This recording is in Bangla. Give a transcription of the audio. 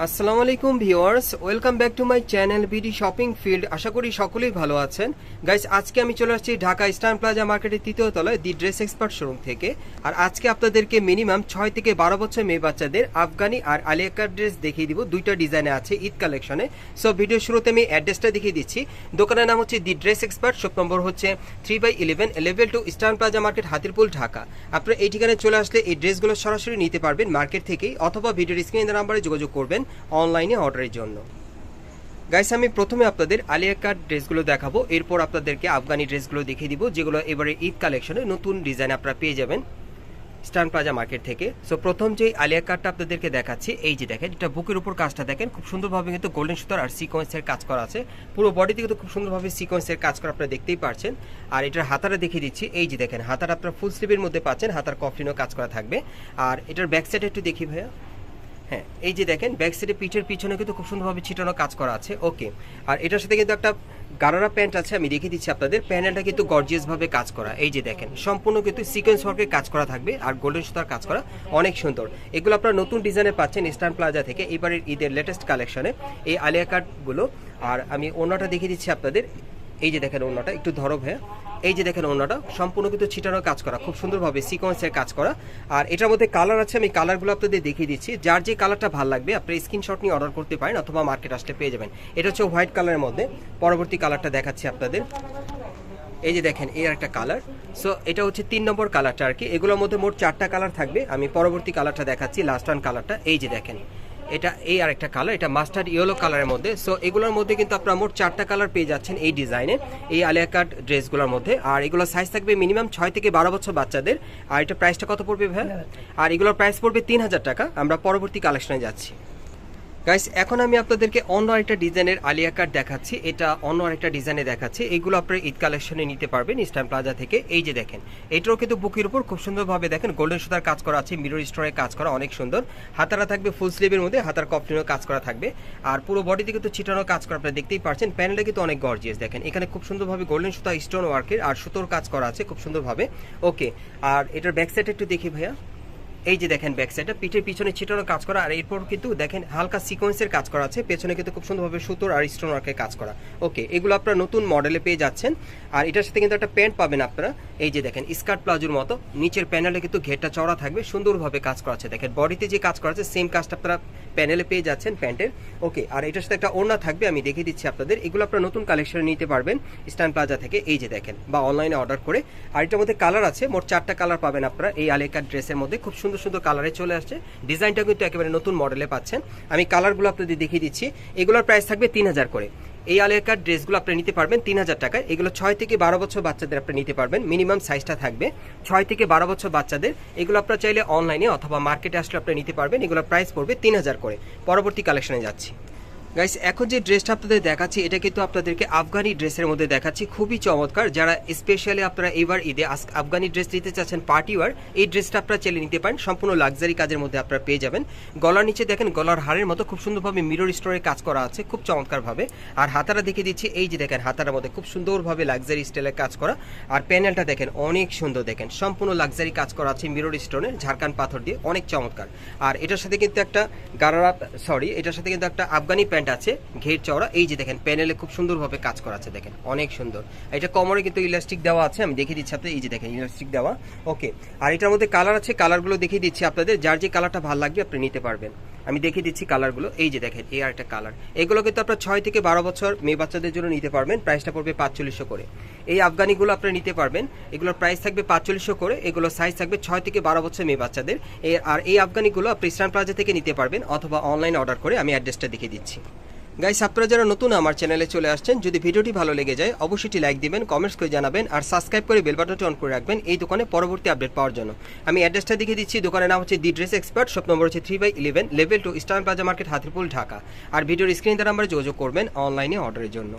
আসসালামু আলাইকুম viewers, welcome back to my channel BD shopping field. আশা করি সকলেই ভালো আছেন। গাইস, আজকে আমি চলে আসছি ঢাকা ইস্টার্ন প্লাজা মার্কেটের তৃতীয় তলায় দি ড্রেস এক্সপার্ট শোরুম থেকে। আর আজকে আপনাদেরকে মিনিমাম ছয় থেকে বারো বছর মেয়ে বাচ্চাদের আফগানি আর আলিয়াকার ড্রেস দেখিয়ে দিব। দুইটা ডিজাইনে আছে ঈদ কালেকশনে। সো ভিডিও শুরুতে আমি অ্যাড্রেসটা দেখিয়ে দিচ্ছি। দোকানের নাম হচ্ছে the dress expert, shop number হচ্ছে three by eleven, level two eastern plaza market, Hatirpool, Dhaka. আপনারা এই ঠিকানায় চলে আসলে এই ড্রেসগুলো সরাসরি নিতে পারবেন মার্কেট থেকেই, অথবা ভিডিওর স্ক্রিনের নাম্বারে যোগাযোগ করবেন। অনলাইনে অর্ডারের জন্য। গাইস আমি প্রথমে আপনাদের আলিয়া কাট ড্রেসগুলো দেখাবো। এরপর আপনাদেরকে আফগানি ড্রেসগুলো দেখিয়ে দিব, যেগুলো এবারে ঈদ কালেকশনে নতুন ডিজাইন আপনারা পেয়ে যাবেন স্টান প্লাজা মার্কেট থেকে। সো প্রথম যে আলিয়া কাটটা আপনাদেরকে দেখাচ্ছি, এই যে দেখেন, এটা বুকের উপর কাজটা দেখেন, খুব সুন্দরভাবে কিন্তু গোল্ডেন সুতার আর সিকোয়েন্সের কাজ করা আছে। পুরো বডিতে কিন্তু খুব সুন্দরভাবে সিকোয়েন্সের কাজ করা আপনারা দেখতেই পারছেন। আর এটার হাতাটা দেখিয়ে দিচ্ছি, এই যে দেখেন, হাতাটা আপনারা ফুল স্লিভের মধ্যে পাচ্ছেন, হাতার কফলিনও কাজ করা থাকবে। আর এটার ব্যাক সাইড একটু দেখি ভাইয়া। হ্যাঁ এই যে দেখেন ব্যাক সাইডে পিঠের পিছনে কিন্তু খুব সুন্দরভাবে ছিটানো কাজ করা আছে। ওকে আর এটার সাথে কিন্তু একটা গারারা প্যান্ট আছে, আমি দেখিয়ে দিচ্ছি আপনাদের। প্যান্টটা কিন্তু গর্জিয়াস ভাবে কাজ করা। এই যে দেখেন, সম্পূর্ণ কিন্তু সিকোয়েন্স ওয়ার্কের কাজ করা থাকবে আর গোল্ডেন সুতার কাজ করা অনেক সুন্দর। এগুলো আপনারা নতুন ডিজাইনে পাচ্ছেন ইস্টার্ন প্লাজা থেকে, এবারের ঈদের লেটেস্ট কালেকশনে এই আলিয়া কাটগুলো আর আমি অন্যটা দেখিয়ে দিচ্ছি আপনাদের। এই যে দেখেন অন্যটা একটু ধরো ভাইয়া। এই যে দেখেন অন্যটা সম্পূর্ণ কিন্তু ছিটানো কাজ করা, খুব সুন্দরভাবে সিকোয়েন্সের কাজ করা। আর এটার মধ্যে কালার আছে, আমি কালারগুলো আপনাদের দেখিয়ে দিচ্ছি। যার যে কালারটা ভালো লাগবে, আপনি স্ক্রিনশট নিয়ে অর্ডার করতে পারেন অথবা মার্কেট আসলে পেয়ে যাবেন। এটা হচ্ছে হোয়াইট কালারের মধ্যে। পরবর্তী কালারটা দেখাচ্ছি আপনাদের। এই যে দেখেন, এই একটা কালার সো এটা হচ্ছে তিন নম্বর কালারটা আর কি। এগুলোর মধ্যে মোট চারটা কালার থাকবে। আমি পরবর্তী কালারটা দেখাচ্ছি লাস্ট ওয়ান কালারটা এই যে দেখেন। এটা এই আরেকটা কালার এটা মাস্টার্ড ইয়েলো কালারের মধ্যে। সো এগুলোর মধ্যে কিন্তু আপনারা মোট চারটা কালার পেয়ে যাচ্ছেন এই ডিজাইনে এই আলিয়া কাট ড্রেসগুলোর মধ্যে। আর এগুলোর সাইজ থাকবে মিনিমাম ছয় থেকে বারো বছর বাচ্চাদের। আর এটা প্রাইসটা কত পড়বে ভাই আর এগুলোর প্রাইস পড়বে তিন হাজার টাকা। আমরা পরবর্তী কালেকশনে যাচ্ছি। গাইস এখন আমি আপনাদেরকে অন্য আরেকটা ডিজাইনের আলিয়া কাট দেখাচ্ছি। এটা অন্য আরেকটা ডিজাইনে দেখাচ্ছি। এগুলো আপনারা ঈদ কালেকশনে নিতে পারবেন ইস্টার্ন প্লাজা থেকে। এই যে দেখেন, এটাও কিন্তু বুকের উপর খুব সুন্দরভাবে দেখেন গোল্ডেন সুতার কাজ করা আছে মিরর স্টোরের কাজ করা অনেক সুন্দর। হাতারা থাকবে ফুল স্লিভের মধ্যে, হাতার কফলিনও কাজ করা থাকবে। আর পুরো বডিতে কিন্তু ছিটানো কাজ করা, আপনারা দেখতেই পারছেন। প্যানেলটা কিন্তু অনেক গর্জিয়াস দেখেন। এখানে খুব সুন্দরভাবে গোল্ডেন সুতা স্টোন ওয়ার্কের আর সুতোর কাজ করা আছে খুব সুন্দরভাবে। ওকে আর এটার ব্যাক সাইড একটু দেখি ভাইয়া। এই যে দেখেন ব্যাক সাইডটা পিঠের পিছনে ছিটানো কাজ করা, আর এরপর কিন্তু দেখেন হালকা সিকোয়েন্সের কাজ করা আছে, পেছনে কিন্তু খুব সুন্দরভাবে সুতোর আর স্টোন ওয়ার্কের কাজ করা। ওকে এগুলো আপনারা নতুন মডেলে পেয়ে যাচ্ছেন, আর এটার সাথে কিন্তু একটা প্যান্ট পাবেন আপনারা। এই যে দেখেন স্কার্ট প্লাজোর মতো, নিচের প্যানেলে কিন্তু ঘেরটা চড়া থাকবে, সুন্দরভাবে কাজ করা আছে। দেখেন বডিতে যে কাজ করা আছে সেম কাজটা আপনারা প্যানেলে পেয়ে যাচ্ছেন প্যান্টের ওকে আর এটার সাথে একটা ওড়না থাকবে, আমি দেখিয়ে দিচ্ছি আপনাদের। এগুলো আপনারা নতুন কালেকশনে নিতে পারবেন স্ট্যান্ড প্লাজা থেকে। এই যে দেখেন, বা অনলাইনে অর্ডার করে। আর এটার মধ্যে কালার আছে, মোট চারটা কালার পাবেন আপনারা। এই আলেকার ড্রেসের মধ্যে খুব সুন্দর সুন্দর সুন্দর কালারে চলে আসছে। ডিজাইনটা কিন্তু একেবারে নতুন মডেলে পাচ্ছেন। আমি কালারগুলো আপনাদের দেখিয়ে দিচ্ছি। এগুলোর প্রাইস থাকবে তিন হাজার করে। এই আলেকার ড্রেসগুলো আপনি নিতে পারবেন তিন হাজার টাকায়। এগুলো ছয় থেকে বারো বছর বাচ্চাদের আপনি নিতে পারবেন। মিনিমাম সাইজটা থাকবে। ছয় থেকে বারো বছর বাচ্চাদের। এগুলো আপনার চাইলে অনলাইনে অথবা মার্কেটে আসলে আপনি নিতে পারবেন। এগুলো প্রাইস পড়বে তিন হাজার করে। পরবর্তী কালেকশনে যাচ্ছি। গাইস এখন যে ড্রেসটা আপনাদের দেখাচ্ছি, এটা কিন্তু আপনাদেরকে আফগানি ড্রেসের মধ্যে দেখাচ্ছি। খুবই চমৎকার। যারা স্পেশালি আপনারা এবার ঈদে আফগানি ড্রেস নিতে চাচ্ছেন পার্টি ওয়ার এই ড্রেসটা আপনারা চেলে নিতে পারেন। সম্পূর্ণ লাক্সারি কাজের মধ্যে আপনারা পেয়ে যাবেন। গলার নিচে দেখেন, গলার হারের মতো খুব সুন্দরভাবে মিরর স্টোরে কাজ করা আছে, খুব চমৎকারভাবে। আর হাতারা দেখে দিচ্ছি, এই যে দেখেন হাতার মধ্যে খুব সুন্দরভাবে লাক্সারি স্টাইলের কাজ করা। আর প্যানেলটা দেখেন, অনেক সুন্দর দেখেন। সম্পূর্ণ লাক্সারি কাজ করা আছে মিরর স্টোনের ঝাড়খান পাথর দিয়ে, অনেক চমৎকার। আর এটার সাথে কিন্তু একটা গারারা সরি এটার সাথে কিন্তু একটা আফগানি প্যান্ট আছে, ঘের চওড়া, এই যে দেখেন, প্যানেলে খুব সুন্দরভাবে কাজ করা আছে, দেখেন, অনেক সুন্দর। এটা কমরে কিন্তু ইলাস্টিক দেওয়া আছে, আমি দেখিয়ে দিচ্ছি আপনাদের, এই যে দেখেন, ইলাস্টিক দেওয়া, ওকে। আর এটার মধ্যে কালার আছে, কালারগুলো দেখিয়ে দিচ্ছি আপনাদের, যার যে কালারটা ভালো লাগবে আপনি নিতে পারবেন। আমি দেখিয়ে দিচ্ছি কালারগুলো। এই যে দেখেন, এই আর একটা কালার। এগুলো কিন্তু আপনার ছয় থেকে বারো বছর মেয়ে বাচ্চাদের জন্য নিতে পারবেন। প্রাইসটা পড়বে পাঁচচল্লিশশো করে। এই আফগানিগুলো আপনারা নিতে পারবেন। এগুলোর প্রাইস থাকবে পাঁচচল্লিশশো করে। এগুলো সাইজ থাকবে ছয় থেকে বারো বছর মেয়ে বাচ্চাদের। আর এই আফগানিগুলো আপনি ইসলাম প্লাজা থেকে নিতে পারবেন অথবা অনলাইন অর্ডার করে আমি অ্যাড্রেসটা দেখিয়ে দিচ্ছি। গাইস আপনারা যারা নতুন আমার চ্যানেলে চলে আসছেন, যদি ভিডিওটি ভালো লেগে যায়, অবশ্যই লাইক দিবেন কমেন্টস করে জানাবেন, আর সাবস্ক্রাইব করে বেল বাটনটি অন করে রাখবেন এই দোকানে পরবর্তী আপডেট পাওয়ার জন্য। আমি অ্যাড্রেসটা দেখিয়ে দিচ্ছি, দোকানের নাম হচ্ছে the dress expert shop number হচ্ছে three by eleven level two eastern plaza market Hatirpool Dhaka আর ভিডিওর স্ক্রিন দ্বারা আমরা যোগাযোগ করবেন অনলাইনে অর্ডারের জন্য।